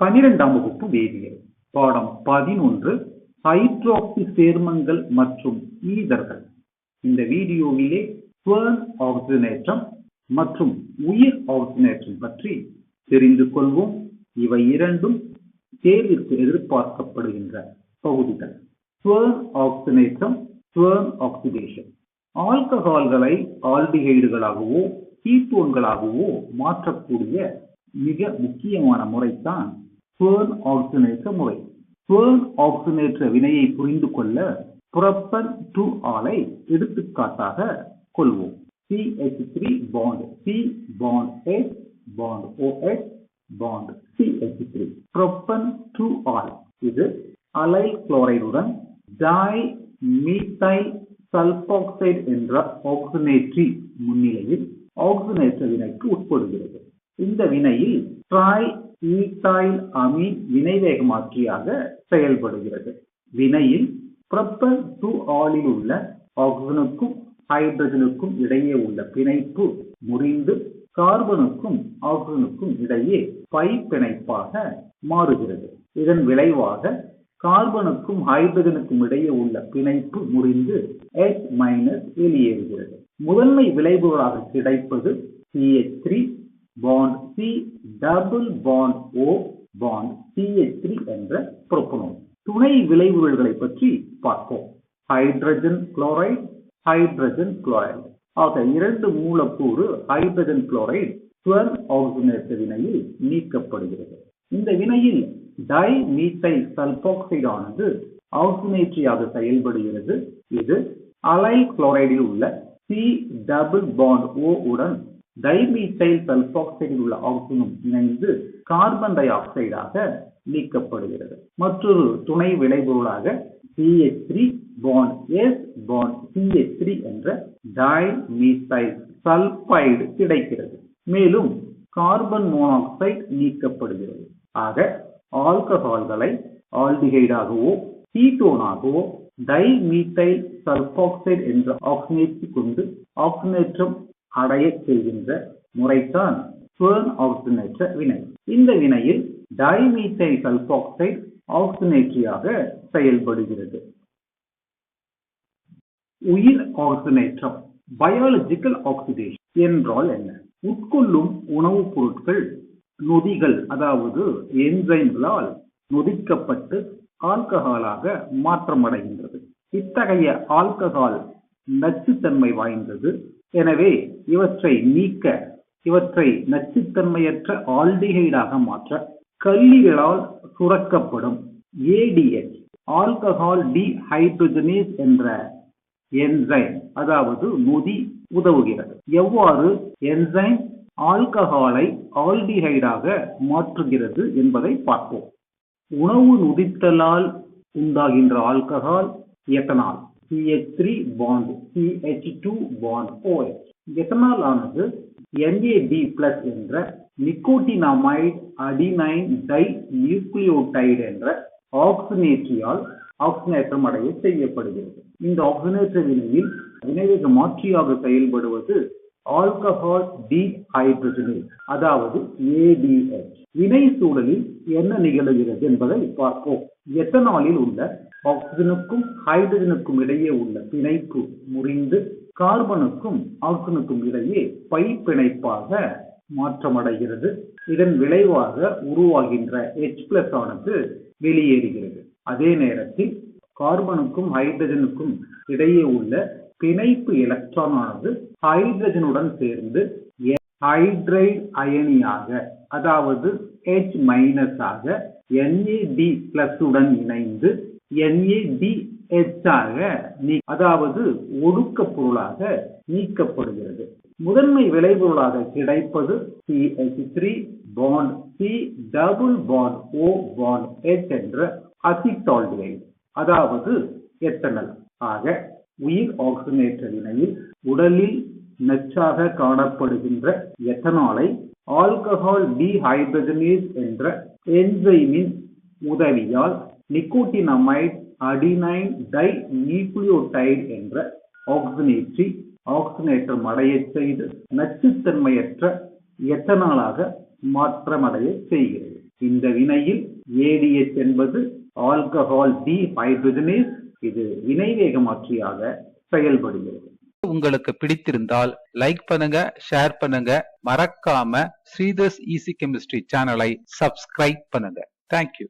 பனிரெண்டாம் வகுப்பு வேதியியல். பாடம் பதினொன்று ஹைட்ராக்சி சேர்மங்கள் மற்றும் ஈதர்கள். இந்த வீடியோவிலே ஸ்வர்ன் ஆக்சிஜனேற்றம் மற்றும் உயிர் ஆக்சிஜனேற்றம் பற்றி தெரிந்து கொள்வோம். இவை இரண்டும் தேர்விற்கு எதிர்பார்க்கப்படுகின்ற பகுதிகள். ஸ்வர்ன் ஆக்சிஜனேற்றம் ஸ்வர்ன் ஆக்சிடேஷன் ஆல்கஹால்களை ஆல்டிஹைடுகளாகவோ கீட்டோன்களாகவோ மாற்றக்கூடிய மிக முக்கியமான முறைத்தான் ஃபேர்ன் ஆக்சினேற்ற முறை. ஃபேர்ன் ஆக்சினேற்ற வினையை புரிந்து கொள்ள புரப்பன் டூ ஆலை எடுத்துக்காட்டாக கொள்வோம். CH3 bond C bond H bond OH bond CH3 propan two ol இது அலைல் குளோரைடுடன் டை மீத்தை சல்பாக்சைடு என்ற ஆக்சினேற்றி முன்னிலையில் ஆக்சினேற்ற வினைக்கு உட்படுகிறது. இந்த வினையில் ட்ரை ஈத்தாயில் அமி வினைவேகமாக்கியாக செயல்படுகிறது. வினையில் புரப்பல் டூ ஆலில் உள்ள ஆக்சிஜனுக்கும் ஹைட்ரஜனுக்கும் இடையே உள்ள பிணைப்பு முறிந்து கார்பனுக்கும் ஆக்சிஜனுக்கும் இடையே பை பிணைப்பாக மாறுகிறது. இதன் விளைவாக கார்பனுக்கும் ஹைட்ரஜனுக்கும் இடையே உள்ள பிணைப்பு முறிந்து எச் மைனஸ் வெளியேறுகிறது. முதன்மை விளைவுகளாக கிடைப்பது CH3 bond C double bond O bond CH3 என்ற புரோப்பனோல் துணை விளைவுகளை பற்றி பார்ப்போம். ஹைட்ரஜன் குளோரைடு ஹைட்ரஜன் குளோரைடு ஆக இரண்டு மூலக்கூறு ஹைட்ரஜன் குளோரைடு டுவெல் ஆக்சிஜனேற்ற வினையில் நீக்கப்படுகிறது. இந்த வினையில் டை மீத்தைல் சல்பாக்சைடு ஆனது செயல்படுகிறது. இது அலைல் குளோரைடில் உள்ள சி டபுள் பாண்ட் ஓ உடன் டைமீசைல் சல்பாக்சைடில் உள்ள ஆக்சிஜனும் இணைந்து கார்பன் டை ஆக்சைடாக நீக்கப்படுகிறது. மற்றொரு துணை விளைபொருளாக CH three bond S bond CH three என்ற டைமீசைல் சல்பைடு கிடைக்கிறது. மேலும் கார்பன் மோனாக்சைடு நீக்கப்படுகிறது. ஆக ஆல்கஹால்களை ஆல்டிஹைடாகவோ கீட்டோனாகவோ டைமீத்தைல் சல்பாக்சைடு என்ற ஆக்சினேற்றி கொண்டு ஆக்சினேற்றம் அடைய செய்கின்ற முறைதான் ஸ்வர்ன் ஆக்சினேற்ற வினை. இந்த வினையில் டைமீத்தைல் சல்பாக்சைடு ஆக்சினேற்றியாக செயல்படுகிறது. உயிர் ஆக்சினேற்றம் பயாலஜிக்கல் ஆக்சிடேஷன் என்றால் என்ன? உட்கொள்ளும் உணவுப் பொருட்கள் நொதிகள் அதாவது என்சைம்களால் நொதிக்கப்பட்டு ஆல்கஹாலாக மாற்றமடைகின்றது. இத்தகைய ஆல்கஹால் நச்சுத்தன்மை வாய்ந்தது எனவே இவற்றை நீக்க இவற்றை நச்சுத்தன்மையற்ற ஆல்டிஹைடாக மாற்ற கல்லிகளால் சுரக்கப்படும் ஏடிஎச் ஆல்கஹால் டிஹைட்ரஜனேஸ் என்ற என்சைம் அதாவது நொதி உதவுகிறது. எவ்வாறு என்சைம் ஆல்கஹாலை ஆல்டிஹைடாக மாற்றுகிறது என்பதை பார்ப்போம். உணவு நொதித்தலால் உண்டாகின்ற alcohol ethanol CH3 bond CH2 bond OH ethanol ஆனது NAD பிளஸ் என்ற நிக்கோட்டினமைட் அடினைன் டை நியூக்ளியோடைடு என்ற ஆக்சினேற்றியால் ஆக்சினேற்றம் அடைய செய்யப்படுகிறது. இந்த ஆக்சினேற்ற வினையில் வினைவேக மாற்றியாக செயல்படுவது ஆல்கஹால் டி டிஹைட்ரஜனேஸ் அதாவது ADH வினை சூழலில் என்ன நிகழுகிறது என்பதை பார்ப்போம். எத்தனாலில் உள்ள ஆக்சிஜனுக்கும் ஹைட்ரஜனுக்கும் இடையே உள்ள பிணைப்பு முறிந்து கார்பனுக்கும் ஆக்சிஜனுக்கும் இடையே பை பிணைப்பாக மாற்றமடைகிறது. இதன் விளைவாக உருவாகின்ற எச் பிளஸ் ஆனது வெளியேறுகிறது. அதே நேரத்தில் கார்பனுக்கும் ஹைட்ரஜனுக்கும் இடையே உள்ள பிணைப்பு எலக்ட்ரான் ஆனது ஹைட்ரஜனுடன் சேர்ந்து ஹைட்ரைட் அயனியாக அதாவது எச் மைனஸாக என்ஏடி பிளஸ் உடன் இணைந்து NADH நீ அதாவது ஒடுக்க பொருளாக நீக்கப்படுகிறது. முதன்மை விளைபொருளாக கிடைப்பது CH three bond C double bond O bond H என்ற அசிட்டால்டிஹைடு அதாவது எத்தனல். ஆக உயிர் ஆக்சிஜனேற்ற வினையில் உடலில் நச்சாக காணப்படுகின்ற எத்தனாலை ஆல்கஹால் டிஹைட்ரஜனேஸ் என்ற என்சைமின் உதவியால் நிக்கோட்டினமைட் அடினைன் டை நியூக்ளியோடைடு என்ற ஆக்சினேற்றி ஆக்சினேற்றம் அடைய செய்து நச்சுத்தன்மையற்ற எத்தனாலாக மாற்றமடைய செய்கிறது. இந்த வினையில் ஏடிஎச் என்பது ஆல்கஹால் டி ஹைட்ரஜனேஸ் இது வினைவேகமாற்றியாக செயல்படுகிறது. உங்களுக்கு பிடித்திருந்தால் லைக் பண்ணுங்க ஷேர் பண்ணுங்க. மறக்காம ஸ்ரீதர்ஸ் ஈசி கெமிஸ்ட்ரி சேனலை சப்ஸ்கிரைப் பண்ணுங்க. Thank you